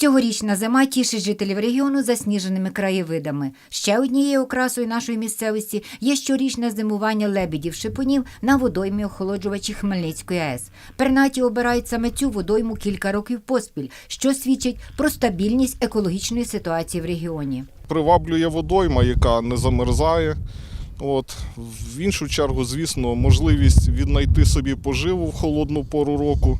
Цьогорічна зима тішить жителів регіону засніженими краєвидами. Ще однією окрасою нашої місцевості є щорічне зимування лебедів шипунів на водоймі охолоджувачі Хмельницької АЕС. Пернаті обирають саме цю водойму кілька років поспіль, що свідчить про стабільність екологічної ситуації в регіоні. приваблює водойма, яка не замерзає. От. В іншу чергу, звісно, можливість віднайти собі поживу в холодну пору року.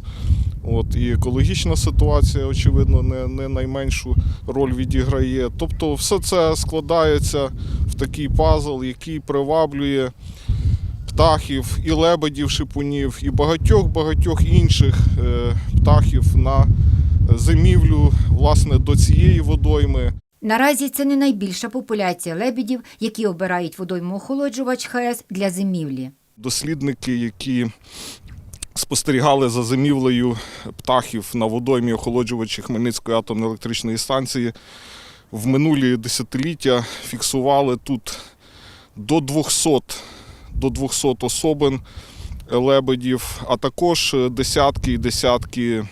От. І екологічна ситуація, очевидно, не, не найменшу роль відіграє. Тобто, все це складається в такий пазл, який приваблює птахів, і лебедів, шипунів, і багатьох-багатьох інших е, птахів на зимівлю власне, до цієї водойми. Наразі це не найбільша популяція лебедів, які обирають водойму охолоджувач ХАЕС для зимівлі. дослідники, які спостерігали за зимівлею птахів на водоймі охолоджувачі Хмельницької атомної електричної станції, в минулі десятиліття фіксували тут до 200, до 200 особин лебедів, а також десятки і десятки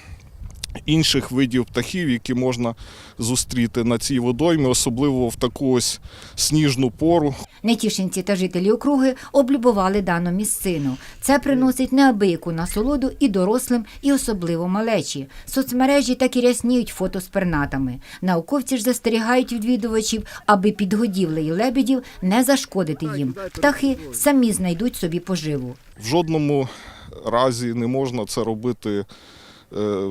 інших видів птахів, які можна зустріти на цій водоймі, особливо в таку ось сніжну пору, Нетішинці та жителі округи облюбували дану місцину. Це приносить неабияку насолоду і дорослим, і особливо малечі. Соцмережі так і рясніють фото з пернатами. Науковці ж застерігають відвідувачів, аби під годівлею лебедів не зашкодити їм. Птахи самі знайдуть собі поживу. В жодному разі не можна це робити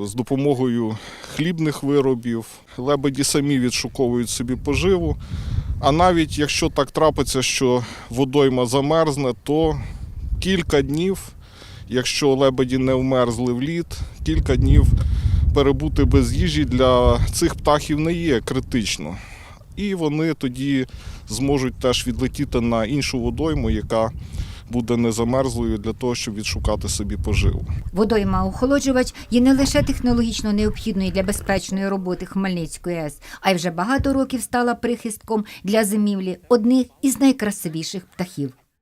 з допомогою хлібних виробів. Лебеді самі відшуковують собі поживу. А навіть якщо так трапиться, що водойма замерзне, то кілька днів, якщо лебеді не вмерзли в лід, кілька днів перебути без їжі для цих птахів не є критично. І вони тоді зможуть теж відлетіти на іншу водойму, яка буде незамерзлою для того, щоб відшукати собі поживу. Водойма охолоджувач є не лише технологічно необхідною для безпечної роботи Хмельницької АЕС, а й вже багато років стала прихистком для зимівлі одних із найкрасивіших птахів.